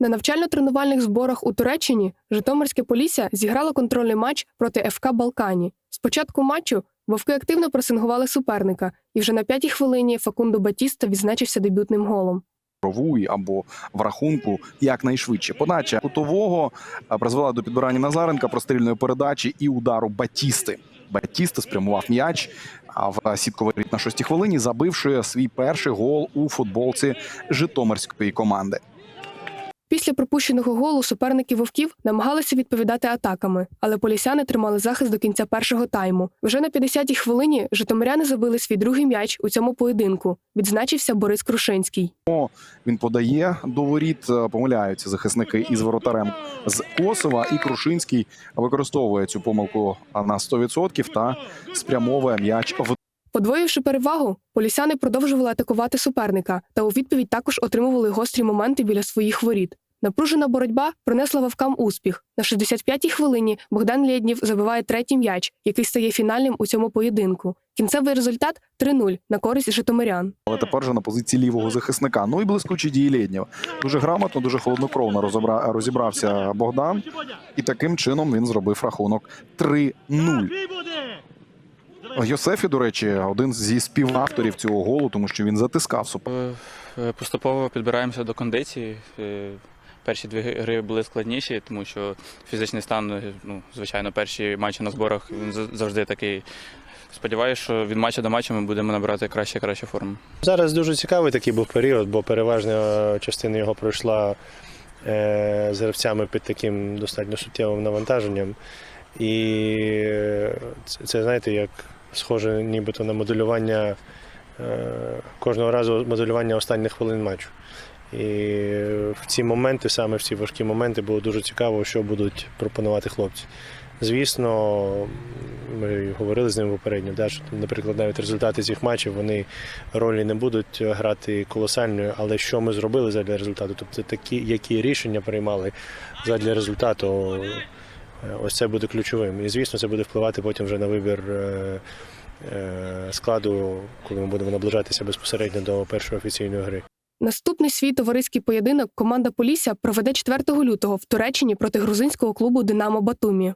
На навчально-тренувальних зборах у Туреччині Житомирське Полісся зіграло контрольний матч проти ФК Балкані. Спочатку матчу вовки активно пресингували суперника, і вже на п'ятій хвилині Факундо Батіста відзначився дебютним голом. Провуй або в рахунку якнайшвидше. Подача кутового призвела до підбирання Назаренка, прострільної передачі і удару Батісти. Батіста спрямував м'яч в сітковий рід на шостій хвилині, забивши свій перший гол у футболці Житомирської команди. Після пропущеного голу суперники вовків намагалися відповідати атаками, але полісяни тримали захист до кінця першого тайму. Вже на 50-й хвилині житомиряни забили свій другий м'яч у цьому поєдинку. Відзначився Борис Крушинський. Він подає до воріт, е, помиляються захисники із воротарем з Косова. І Крушинський використовує цю помилку на 100% та спрямовує м'яч в Подвоївши перевагу, полісяни продовжували атакувати суперника та у відповідь також отримували гострі моменти біля своїх воріт. Напружена боротьба принесла вовкам успіх. На 65-й хвилині Богдан Лєднів забиває третій м'яч, який стає фінальним у цьому поєдинку. Кінцевий результат 3-0 на користь житомирян. але тепер же на позиції лівого захисника. Ну і блискучі дії Лєднєва. Дуже грамотно, дуже холоднокровно розобра... розібрався Богдан, і таким чином він зробив рахунок 3-0. Йосефі, до речі, один зі співавторів цього голу, тому що він затискав суп. Е, е, Поступово підбираємося до кондиції. Перші дві гри були складніші, тому що фізичний стан, ну, звичайно, перші матчі на зборах він завжди такий. Сподіваюся, що від матчу до матчу ми будемо набирати краще і кращу форму. Зараз дуже цікавий такий був період, бо переважна частина його пройшла е, з гравцями під таким достатньо суттєвим навантаженням. І це, це знаєте, як схоже нібито на моделювання е, кожного разу моделювання останніх хвилин матчу. І в ці моменти, саме в ці важкі моменти, було дуже цікаво, що будуть пропонувати хлопці. Звісно, ми говорили з ними попередньо, да, що, наприклад, навіть результати цих матчів вони ролі не будуть грати колосальною, але що ми зробили задля результату? Тобто такі, які рішення приймали задля результату, ось це буде ключовим. І звісно, це буде впливати потім вже на вибір е, е, складу, коли ми будемо наближатися безпосередньо до першої офіційної гри. Наступний свій товариський поєдинок команда Полісся проведе 4 лютого в Туреччині проти грузинського клубу Динамо Батумі.